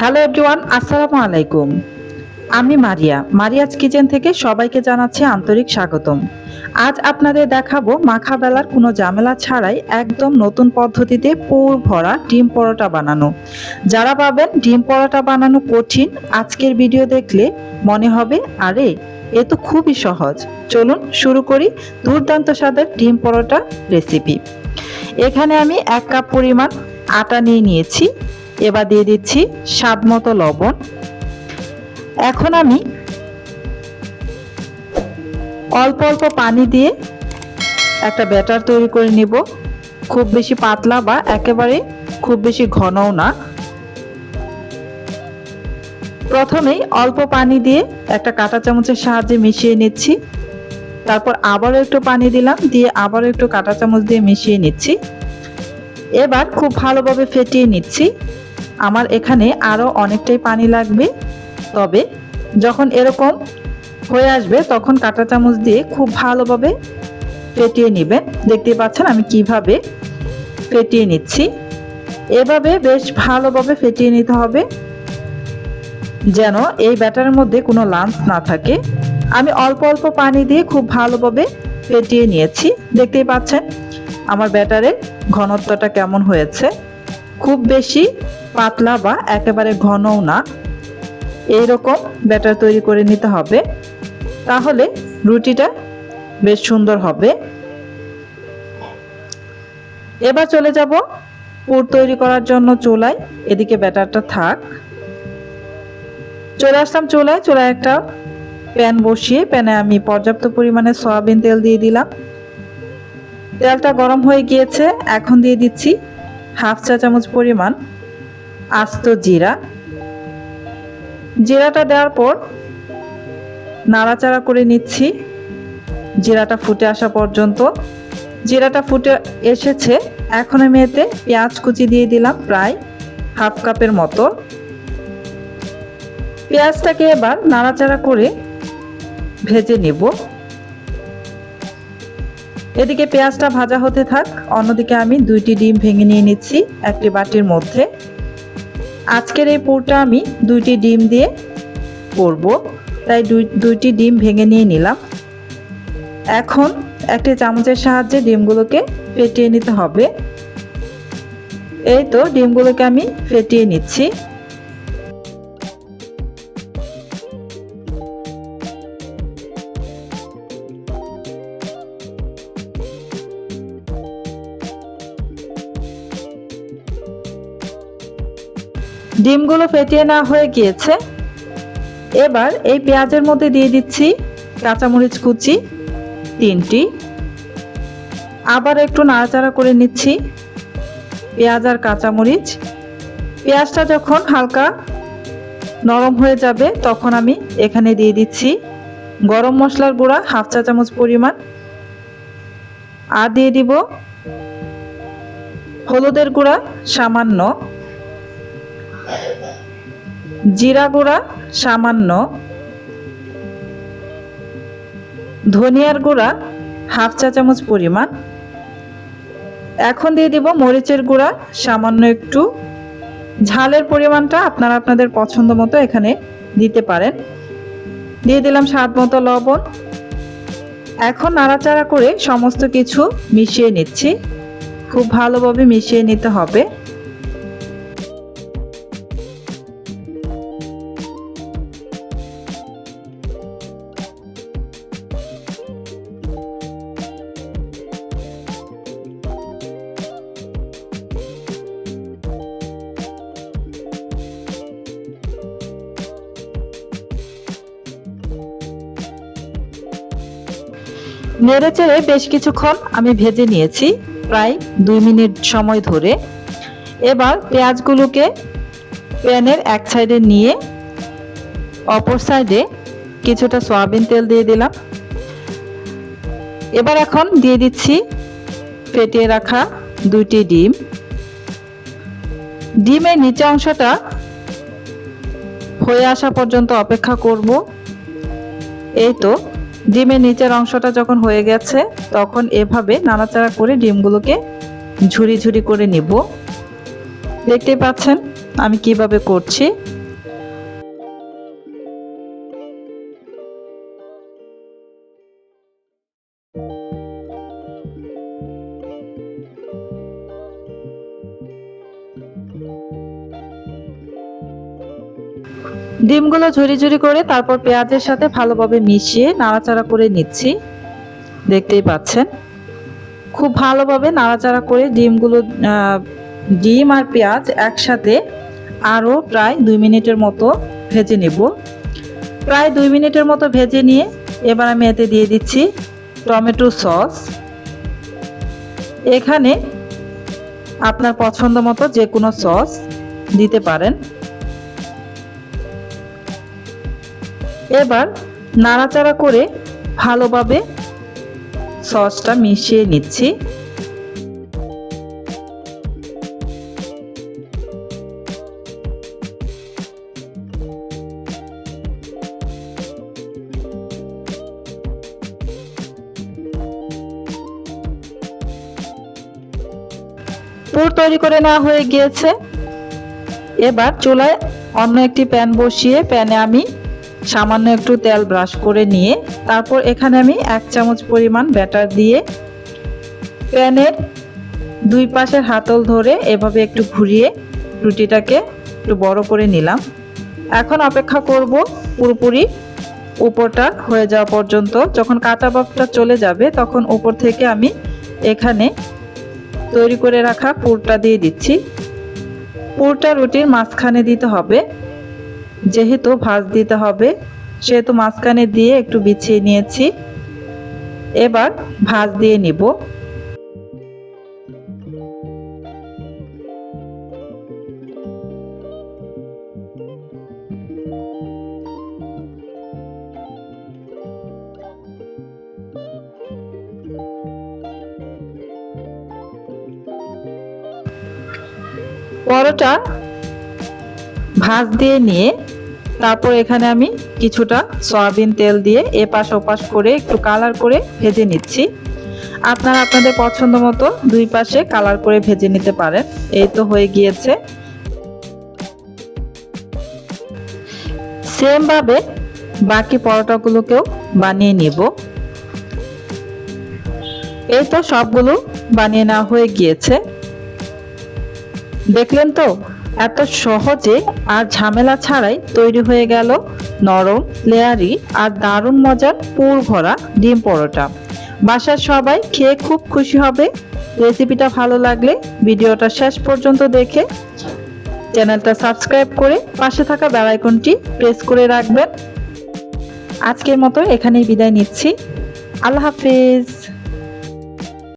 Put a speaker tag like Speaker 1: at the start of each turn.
Speaker 1: Hello everyone, আসসালামু আলাইকুম। আমি মারিয়া, মারিয়াজ কিচেন থেকে সবাইকে জানাচ্ছি আন্তরিক স্বাগতম। আজ আপনাদের দেখাবো মাখা বেলার কোনো ঝামেলা ছাড়াই একদম নতুন পদ্ধতিতে পুর ভরা ডিম পরোটা বানানো। যারা পাবেন ডিম পরোটা বানানো কঠিন, আজকের ভিডিও দেখলে মনে হবে, আরে, এ তো খুবই সহজ। চলুন শুরু করি দুর্দান্ত স্বাদের ডিম পরোটা রেসিপি। এখানে আমি এক কাপ পরিমাণ আটা নিয়ে নিয়েছি। এবার দিয়ে দিচ্ছি স্বাদ মতো লবণ। এখন আমি অল্প অল্প পানি দিয়ে একটা ব্যাটার তৈরি করে নিব। খুব বেশি পাতলা বা একেবারে খুব বেশি ঘনও না। প্রথমেই অল্প পানি দিয়ে একটা কাঁটা চামচের সাহায্যে মিশিয়ে নিচ্ছি। তারপর আবারও একটু পানি দিলাম, দিয়ে আবারও একটু কাঁটা চামচ দিয়ে মিশিয়ে নিচ্ছি। এবার খুব ভালোভাবে ফেটিয়ে নিচ্ছি। আমার এখানে আরও অনেকটাই পানি লাগবে। তবে যখন এরকম হয়ে আসবে, তখন কাঁটা চামচ দিয়ে খুব ভালোভাবে ফেটিয়ে নেবেন। দেখতে পাচ্ছেন আমি কীভাবে ফেটিয়ে নিচ্ছি। এভাবে বেশ ভালোভাবে ফেটিয়ে নিতে হবে, যেন এই ব্যাটারের মধ্যে কোনো লাঞ্চ না থাকে। আমি অল্প অল্প পানি দিয়ে খুব ভালোভাবে ফেটিয়ে নিয়েছি। দেখতেই পাচ্ছেন আমার ব্যাটারের ঘনত্বটা কেমন হয়েছে। খুব বেশি পাতলা বা একেবারে ঘনও না। এইরকম ব্যাটার তৈরি করে নিতে হবে। তাহলে রুটিটা বেশ সুন্দর হবে। এবার চলে যাব পুর তৈরি করার জন্য চুলায়। এদিকে ব্যাটারটা থাক। চলে আসলাম চুলায়। চুলায় একটা প্যান বসিয়ে প্যানে আমি পর্যাপ্ত পরিমাণে সয়াবিন তেল দিয়ে দিলাম। তেলটা গরম হয়ে গিয়েছে। এখন দিয়ে দিচ্ছি হাফ চা চামচ পরিমাণ আস্ত জিরা। জিরাটা দেওয়ার পর নাড়াচাড়া করে নিচ্ছি। জিরাটা ফুটে আসা পর্যন্ত। জিরাটা ফুটে এসেছে। এখন আমি এতে পেঁয়াজ কুচি দিয়ে দিলাম প্রায় হাফ কাপের মতো। পেঁয়াজটাকে এবার নাড়াচাড়া করে ভেজে নেব। এদিকে পেঁয়াজটা ভাজা হতে থাক। অন্যদিকে আমি দুইটি ডিম ভেঙে নিয়ে নিচ্ছি একটি বাটির মধ্যে। আজকের এই পুরটা আমি দুইটি ডিম দিয়ে করব। তাই দুই দুইটি ডিম ভেঙে নিয়ে নিলাম। এখন একটি চামচের সাহায্যে ডিমগুলোকে ফেটিয়ে নিতে হবে। এই তো ডিমগুলোকে আমি ফেটিয়ে নিচ্ছি। ডিমগুলো ফেটিয়ে নেওয়া হয়ে গিয়েছে। এবার এই পেঁয়াজের মধ্যে দিয়ে দিচ্ছি কাঁচামরিচ কুচি তিনটি। আবার একটু নাড়াচাড়া করে নিচ্ছি পেঁয়াজ আর কাঁচামরিচ। পেঁয়াজটা যখন হালকা নরম হয়ে যাবে, তখন আমি এখানে দিয়ে দিচ্ছি গরম মশলার গুঁড়া, হাফ চা চামচ পরিমাণ। আর দিয়ে দিব হলুদের গুঁড়া সামান্য। জিরা গুঁড়া, সামান্য। ধনিয়ার গুঁড়া, হাফ চা চামচ পরিমাণ। এখন দিয়ে দিব মরিচের গুঁড়া, সামান্য একটু। ঝালের পরিমাণটা আপনারা আপনাদের পছন্দ মতো এখানে দিতে পারেন। দিয়ে দিলাম স্বাদ মতো লবণ। এখন নাড়াচাড়া করে সমস্ত কিছু মিশিয়ে নিচ্ছি। খুব ভালোভাবে মিশিয়ে নিতে হবে। নেড়ে চেড়ে বেশ কিছুক্ষণ আমি ভেজে নিয়েছি, প্রায় দুই মিনিট সময় ধরে। এবার পেঁয়াজগুলোকে প্যানের এক সাইডে নিয়ে অপর সাইডে কিছুটা সয়াবিন তেল দিয়ে দিলাম। এবার এখন দিয়ে দিচ্ছি ফেটিয়ে রাখা দুইটি ডিম। ডিমের নিচে অংশটা হয়ে আসা পর্যন্ত অপেক্ষা করব। এই তো ডিমের নিচের অংশটা যখন হয়ে গেছে, তখন এভাবে নাড়াচাড়া করে ডিমগুলোকে ঝুরি ঝুরি করে নিব। দেখতে পাচ্ছেন আমি কীভাবে করছি। ডিমগুলো ঝুরি ঝুরি করে তারপর পেঁয়াজের সাথে ভালোভাবে মিশিয়ে নাড়াচাড়া করে নিচ্ছি। দেখতেই পাচ্ছেন। খুব ভালোভাবে নাড়াচাড়া করে ডিমগুলো ডিম আর পেঁয়াজ একসাথে আরও প্রায় দুই মিনিটের মতো ভেজে নেব। প্রায় দুই মিনিটের মতো ভেজে নিয়ে এবার আমি এতে দিয়ে দিচ্ছি টমেটো সস। এখানে আপনার পছন্দ মতো যে কোনো সস দিতে পারেন। এবার নাড়াচাড়া করে ভালোভাবে সসটা মিশিয়ে নিচ্ছি। পুর তৈরি করে নেওয়া হয়ে গিয়েছে। এবার চুলায় অন্য একটি প্যান বসিয়ে প্যানে আমি সামান্য একটু তেল ব্রাশ করে নিয়ে তারপর এখানে আমি এক চামচ পরিমাণ ব্যাটার দিয়ে প্যানের দুই পাশের হাতল ধরে এভাবে একটু ঘুরিয়ে রুটিটাকে একটু বড় করে নিলাম। এখন অপেক্ষা করব পুরোপুরি উপরটা হয়ে যাওয়া পর্যন্ত। যখন কাঁচা ভাবটা চলে যাবে, তখন উপর থেকে আমি এখানে তৈরি করে রাখা পুরটা দিয়ে দিচ্ছি। পুরটা রুটির মাঝখানে দিতে হবে। যেহেতু ভাজ দিতে হবে, সেহেতু মাঝখানে দিয়ে একটু বিছিয়ে নিয়েছি। এবার ভাজ দিয়ে নিব। পরোটা ভাজ দিয়ে নিয়ে তারপর এখানে আমি কিছুটা সয়াবিন তেল দিয়ে এপাশ ওপাশ করে একটু কালার করে ভেজে নিচ্ছি। আপনারা আপনাদের পছন্দ মতো দুই পাশে কালার করে ভেজে নিতে পারেন। এই তো হয়ে গিয়েছে। সেম ভাবে বাকি পরোটাগুলোকেও বানিয়ে নেব। এই তো সবগুলো বানিয়ে নেওয়া হয়ে গিয়েছে। দেখলেন তো? এত সহজে আর ঝামেলা ছাড়াই তৈরি হয়ে গেল নরম, লেয়ারি আর দারুণ মজার পুর ভরা ডিম পরোটা। বাসার সবাই খেয়ে খুব খুশি হবে। রেসিপিটা ভালো লাগলে ভিডিওটা শেষ পর্যন্ত দেখে চ্যানেলটা সাবস্ক্রাইব করে পাশে থাকা বেল আইকনটি প্রেস করে রাখবেন। আজকের মতো এখানেই বিদায় নিচ্ছি। আল্লাহ হাফিজ।